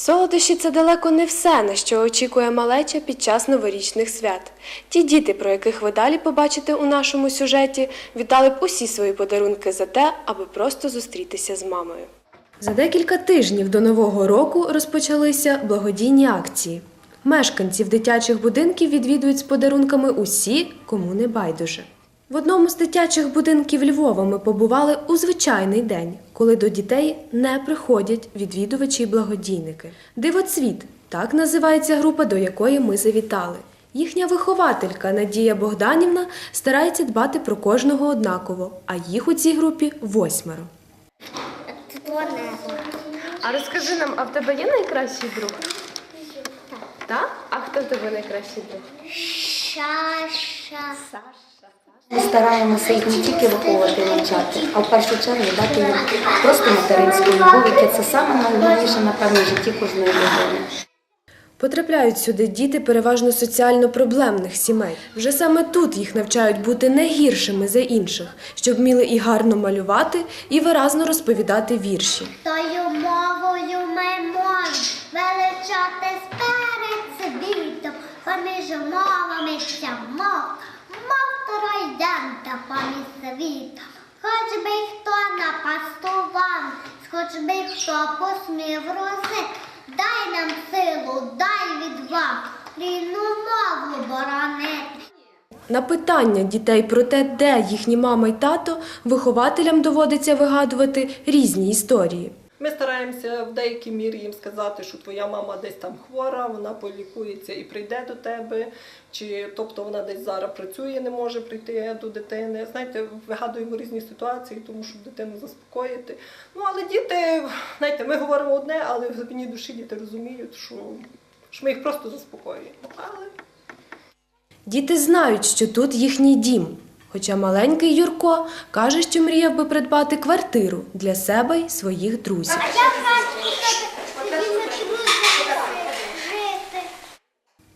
Солодощі це далеко не все, на що очікує малеча під час новорічних свят. Ті діти, про яких ви далі побачите у нашому сюжеті, віддали б усі свої подарунки за те, аби просто зустрітися з мамою. За декілька тижнів до нового року розпочалися благодійні акції. Мешканців дитячих будинків відвідують з подарунками усі, кому не байдуже. В одному з дитячих будинків Львова ми побували у звичайний день, коли до дітей не приходять відвідувачі й благодійники. Дивоцвіт так називається група, до якої ми завітали. Їхня вихователька Надія Богданівна старається дбати про кожного однаково, а їх у цій групі восьмеро. А розкажи нам, а в тебе є найкращий друг? Так? А хто в тебе найкращий друг? Шаша. Ми стараємося їх не тільки виховувати і навчати, а в першу чергу дати їм просто материнську любов, яке це саме найголовніше, напевно, в житті кожної людини. Потрапляють сюди діти переважно соціально проблемних сімей. Вже саме тут їх навчають бути не гіршими за інших, щоб вміли і гарно малювати, і виразно розповідати вірші. Тою мовою ми можемо величати сперед світом, поміж мовами ця мов, мов троєнта поміж світом. Хоч би хто напастував, хоч би хто посмів розити, дай нам силу, дай відвагу, рідну мову боронити. На питання дітей про те, де їхні мама й тато, вихователям доводиться вигадувати різні історії. Ми стараємося в деякій мірі їм сказати, що твоя мама десь там хвора, вона полікується і прийде до тебе, чи тобто вона десь зараз працює, не може прийти до дитини. Знаєте, вигадуємо різні ситуації, тому щоб дитину заспокоїти. Ну але діти, знаєте, ми говоримо одне, але в глибині душі діти розуміють, що, що ми їх просто заспокоюємо. Але Діти знають, що тут їхній дім. Хоча маленький Юрко каже, що мріяв би придбати квартиру для себе й своїх друзів.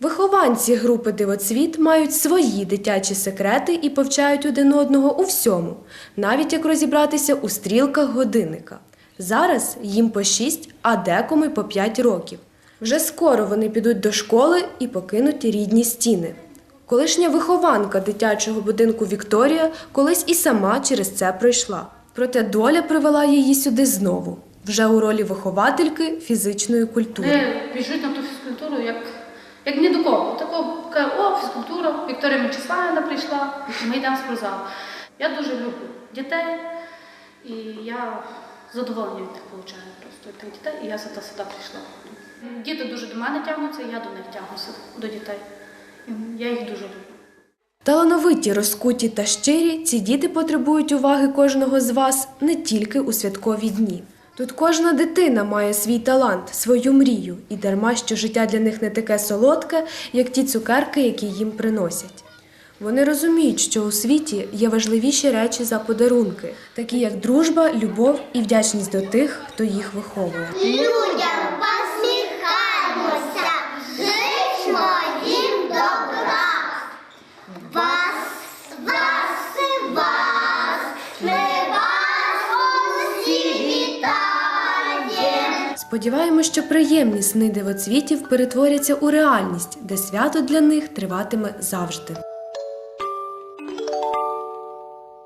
Вихованці групи Дивоцвіт мають свої дитячі секрети і повчають один одного у всьому, навіть як розібратися у стрілках годинника. Зараз їм по 6, а декому й по 5 років. Вже скоро вони підуть до школи і покинуть рідні стіни. Колишня вихованка дитячого будинку Вікторія колись і сама через це пройшла. Проте доля привела її сюди знову, вже у ролі виховательки фізичної культури. Біжуть на ту фізкультуру, як, як ні до кого. Тако каже, о, фізкультура, Вікторія Мечиславівна прийшла, ми йдемо в спортзал. Я дуже люблю дітей, і я задоволення від них получаю просто тих дітей, і я за сюди прийшла. Діти дуже до мене тягнуться, і я до них тягнуся, до дітей. Я їх дуже люблю. Талановиті, розкуті та щирі, ці діти потребують уваги кожного з вас не тільки у святкові дні. Тут кожна дитина має свій талант, свою мрію, і дарма, що життя для них не таке солодке, як ті цукерки, які їм приносять. Вони розуміють, що у світі є важливіші речі за подарунки, такі як дружба, любов і вдячність до тих, хто їх виховує. Людям Сподіваємось, що приємні сни дивоцвітів перетворяться у реальність, де свято для них триватиме завжди.